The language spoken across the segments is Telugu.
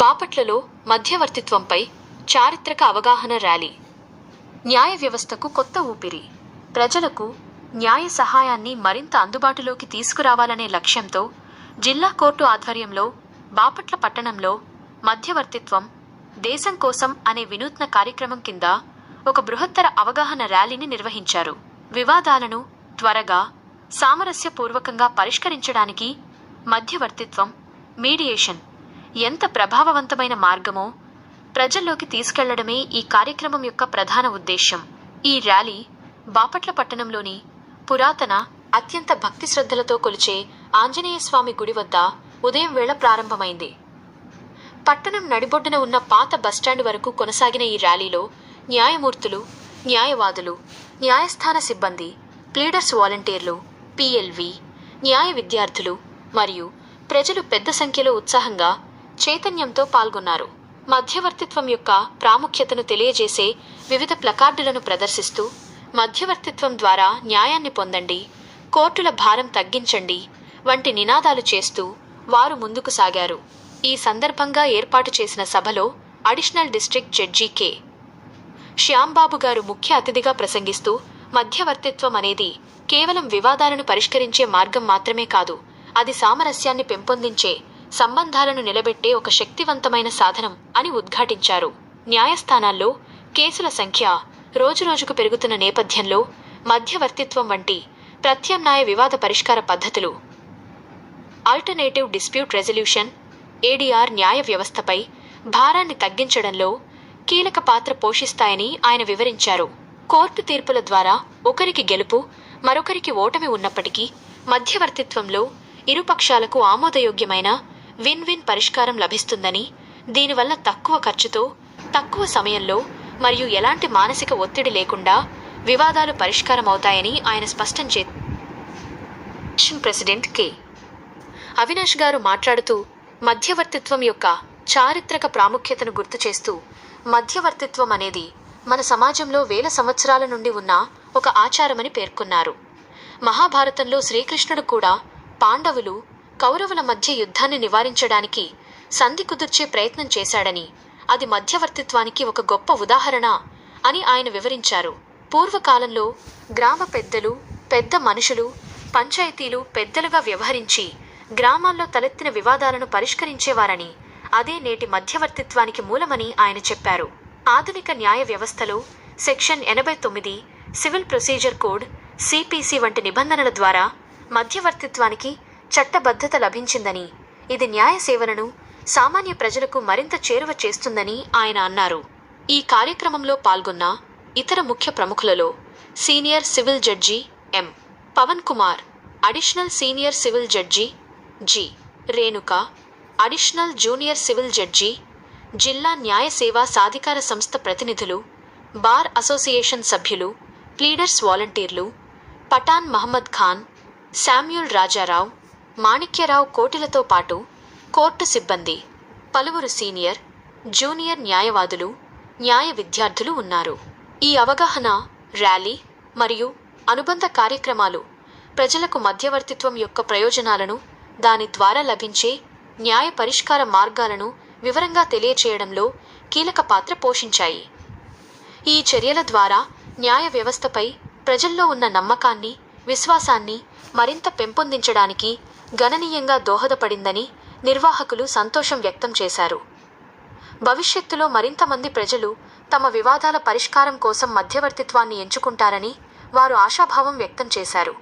బాపట్లలో మధ్యవర్తిత్వంపై చారిత్రక అవగాహన ర్యాలీ. న్యాయ వ్యవస్థకు కొత్త ఊపిరి. ప్రజలకు న్యాయ సహాయాన్ని మరింత అందుబాటులోకి తీసుకురావాలనే లక్ష్యంతో జిల్లా కోర్టు ఆధ్వర్యంలో బాపట్ల పట్టణంలో మధ్యవర్తిత్వం దేశం కోసం అనే వినూత్న కార్యక్రమం కింద ఒక బృహత్తర అవగాహన ర్యాలీని నిర్వహించారు. వివాదాలను త్వరగా సామరస్యపూర్వకంగా పరిష్కరించడానికి మధ్యవర్తిత్వం మీడియేషన్ ఎంత ప్రభావవంతమైన మార్గమో. ప్రజల్లోకి తీసుకెళ్ళడమే ఈ కార్యక్రమం యొక్క ప్రధాన ఉద్దేశ్యం. ఈ ర్యాలీ బాపట్ల పట్టణంలోని పురాతన అత్యంత భక్తి శ్రద్ధలతో కొలిచే ఆంజనేయ స్వామి గుడి వద్ద ఉదయం వేళ ప్రారంభమైంది. పట్టణం నడిబొడ్డున ఉన్న పాత బస్టాండ్ వరకు కొనసాగిన ఈ ర్యాలీలో న్యాయమూర్తులు న్యాయవాదులు న్యాయస్థాన సిబ్బంది ప్లీడర్స్ వాలంటీర్లు పిఎల్వి న్యాయ విద్యార్థులు మరియు ప్రజలు పెద్ద సంఖ్యలో ఉత్సాహంగా చైతన్యంతో పాల్గొన్నారు. మధ్యవర్తిత్వం యొక్క ప్రాముఖ్యతను తెలియజేసే వివిధ ప్లకార్డులను ప్రదర్శిస్తూ మధ్యవర్తిత్వం ద్వారా న్యాయాన్ని పొందండి కోర్టుల భారం తగ్గించండి వంటి నినాదాలు చేస్తూ వారు ముందుకు సాగారు. ఈ సందర్భంగా ఏర్పాటు చేసిన సభలో additional district judge K. Shyambabu garu ముఖ్య అతిథిగా ప్రసంగిస్తూ మధ్యవర్తిత్వం అనేది కేవలం వివాదాలను పరిష్కరించే మార్గం మాత్రమే కాదు అది సామరస్యాన్ని పెంపొందించే సంబంధాలను నిలబెట్టే ఒక శక్తివంతమైన సాధనం అని ఉద్ఘాటించారు. న్యాయస్థానాల్లో కేసుల సంఖ్య రోజురోజుకు పెరుగుతున్న నేపథ్యంలో మధ్యవర్తిత్వం వంటి ప్రత్యామ్నాయ వివాద పరిష్కార పద్ధతులు. ఆల్టర్నేటివ్ డిస్ప్యూట్ రెజల్యూషన్ ఏడీఆర్ న్యాయ వ్యవస్థపై భారాన్ని తగ్గించడంలో కీలక పాత్ర పోషిస్తాయని ఆయన వివరించారు. కోర్టు తీర్పుల ద్వారా ఒకరికి గెలుపు మరొకరికి ఓటమి ఉన్నప్పటికీ మధ్యవర్తిత్వంలో ఇరుపక్షాలకు ఆమోదయోగ్యమైన విన్ విన్ పరిష్కారం లభిస్తుందని దీనివల్ల తక్కువ ఖర్చుతో తక్కువ సమయంలో మరియు ఎలాంటి మానసిక ఒత్తిడి లేకుండా వివాదాలు పరిష్కారమవుతాయని ఆయన స్పష్టం చే ప్రెసిడెంట్ కె అవినాష్ గారు మాట్లాడుతూ మధ్యవర్తిత్వం యొక్క చారిత్రక ప్రాముఖ్యతను గుర్తు చేస్తూ మధ్యవర్తిత్వం అనేది మన సమాజంలో వేల సంవత్సరాల నుండి ఉన్న ఒక ఆచారమని పేర్కొన్నారు. మహాభారతంలో శ్రీకృష్ణుడు కూడా పాండవులు కౌరవుల మధ్య యుద్ధాన్ని నివారించడానికి సంధి కుదుర్చే ప్రయత్నం చేశాడని అది మధ్యవర్తిత్వానికి ఒక గొప్ప ఉదాహరణ అని ఆయన వివరించారు. పూర్వకాలంలో గ్రామ పెద్దలు పెద్ద మనుషులు పంచాయతీలు పెద్దలుగా వ్యవహరించి గ్రామాల్లో తలెత్తిన వివాదాలను పరిష్కరించేవారని అదే నేటి మధ్యవర్తిత్వానికి మూలమని ఆయన చెప్పారు. ఆధునిక న్యాయ వ్యవస్థలో సెక్షన్ ఎనభై తొమ్మిది సివిల్ ప్రొసీజర్ కోడ్ సిపిసి వంటి నిబంధనల ద్వారా మధ్యవర్తిత్వానికి చట్టబద్ధత లభించిందని ఇది న్యాయ సేవలను సామాన్య ప్రజలకు మరింత చేరువ చేస్తుందని ఆయన అన్నారు. ఈ కార్యక్రమంలో పాల్గొన్న ఇతర ముఖ్య ప్రముఖులలో senior civil judge M. Pavan Kumar additional senior civil judge G. Renuka additional junior civil judge జిల్లా న్యాయ సేవా సాధికార సంస్థ ప్రతినిధులు బార్ అసోసియేషన్ సభ్యులు ప్లీడర్స్ వాలంటీర్లు పఠాన్ మహమ్మద్ ఖాన్ శామ్యూల్ రాజారావు మాణిక్యరావు కోటిలతో పాటు కోర్టు సిబ్బంది పలువురు సీనియర్ జూనియర్ న్యాయవాదులు న్యాయ విద్యార్థులు ఉన్నారు. ఈ అవగాహన ర్యాలీ మరియు అనుబంధ కార్యక్రమాలు ప్రజలకు మధ్యవర్తిత్వం యొక్క ప్రయోజనాలను దాని ద్వారా లభించే న్యాయ పరిష్కార మార్గాలను వివరంగా తెలియచేయడంలో కీలక పాత్ర పోషించాయి. ఈ చర్యల ద్వారా న్యాయ వ్యవస్థపై ప్రజల్లో ఉన్న నమ్మకాన్ని విశ్వాసాన్ని మరింత పెంపొందించడానికి గణనీయంగా దోహదపడిందని నిర్వాహకులు సంతోషం వ్యక్తం చేశారు. భవిష్యత్తులో మరింత మంది ప్రజలు తమ వివాదాల పరిష్కారం కోసం మధ్యవర్తిత్వాన్ని ఎంచుకుంటారని వారు ఆశాభావం వ్యక్తం చేశారు.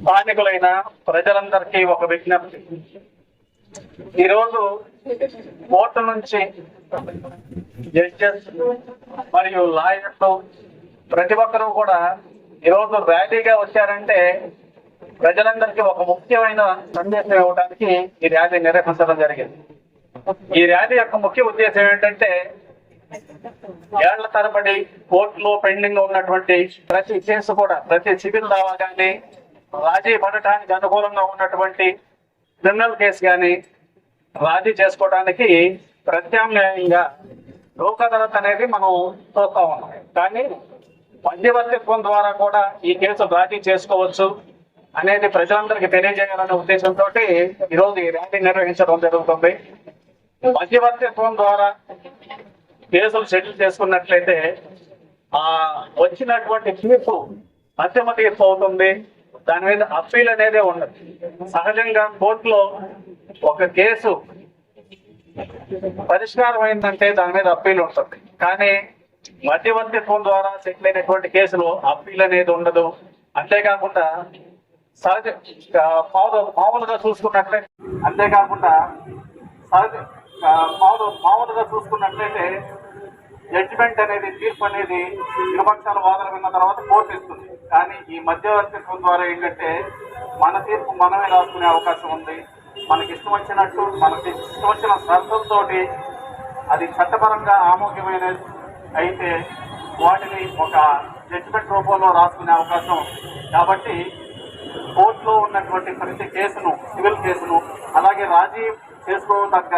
స్థానికులైన ప్రజలందరికీ ఒక విజ్ఞప్తి. ఈరోజు కోర్టు నుంచి జడ్జెస్ మరియు లాయర్లు ప్రతి ఒక్కరూ కూడా ఈరోజు ర్యాలీగా వచ్చారంటే ప్రజలందరికీ ఒక ముఖ్యమైన సందేశం ఇవ్వడానికి ఈ ర్యాలీ నిర్వహించడం జరిగింది. ఈ ర్యాలీ యొక్క ముఖ్య ఉద్దేశం ఏంటంటే ఏళ్ళ తరబడి కోర్టులో పెండింగ్ ఉన్నటువంటి ప్రతి కేసు కూడా ప్రతి సివిల్ దావా కానీ రాజీ పడటానికి అనుకూలంగా ఉన్నటువంటి క్రిమినల్ కేసు కానీ రాజీ చేసుకోవడానికి ప్రత్యామ్నాయంగా లోక్ అదాలత్ అనేది మనం చూస్తా ఉన్నాం. కానీ మధ్యవర్తిత్వం ద్వారా కూడా ఈ కేసు రాజీ చేసుకోవచ్చు అనేది ప్రజలందరికీ తెలియజేయాలనే ఉద్దేశంతో ఈరోజు ఈ ర్యాలీ నిర్వహించడం జరుగుతుంది. మధ్యవర్తిత్వం ద్వారా కేసులు సెటిల్ చేసుకున్నట్లయితే ఆ వచ్చినటువంటి తీర్పు మధ్యమ తీర్పు అవుతుంది. దాని మీద అప్పీల్ అనేదే ఉండదు. సహజంగా కోర్టులో ఒక కేసు పరిష్కారం అయిందంటే దాని మీద అప్పీల్ ఉంటుంది. కానీ మధ్యవర్తిత్వం ద్వారా సెటిల్ అయినటువంటి కేసులో అప్పీల్ అనేది ఉండదు. అంతేకాకుండా సహజ మామూలుగా చూసుకున్నట్లయితే అంతేకాకుండా సహజ మామూలు మామూలుగా చూసుకున్నట్లయితే జడ్జిమెంట్ అనేది తీర్పు అనేది ఇరుపక్షాల వాదన విన్న తర్వాత కోర్టు ఇస్తుంది. కానీ ఈ మధ్యవర్తిత్వం ద్వారా ఏంటంటే మన తీర్పు మనమే రాసుకునే అవకాశం ఉంది. మనకి ఇష్టం వచ్చినట్టు మనకి ఇష్టం వచ్చిన షరతులతోటి అది చట్టపరంగా ఆమోగ్యమైన అయితే వాటిని ఒక జడ్జిమెంట్ రూపంలో రాసుకునే అవకాశం కాబట్టి కోర్టులో ఉన్నటువంటి ప్రతి కేసును సివిల్ కేసును అలాగే రాజీ చేసుకోదగ్గ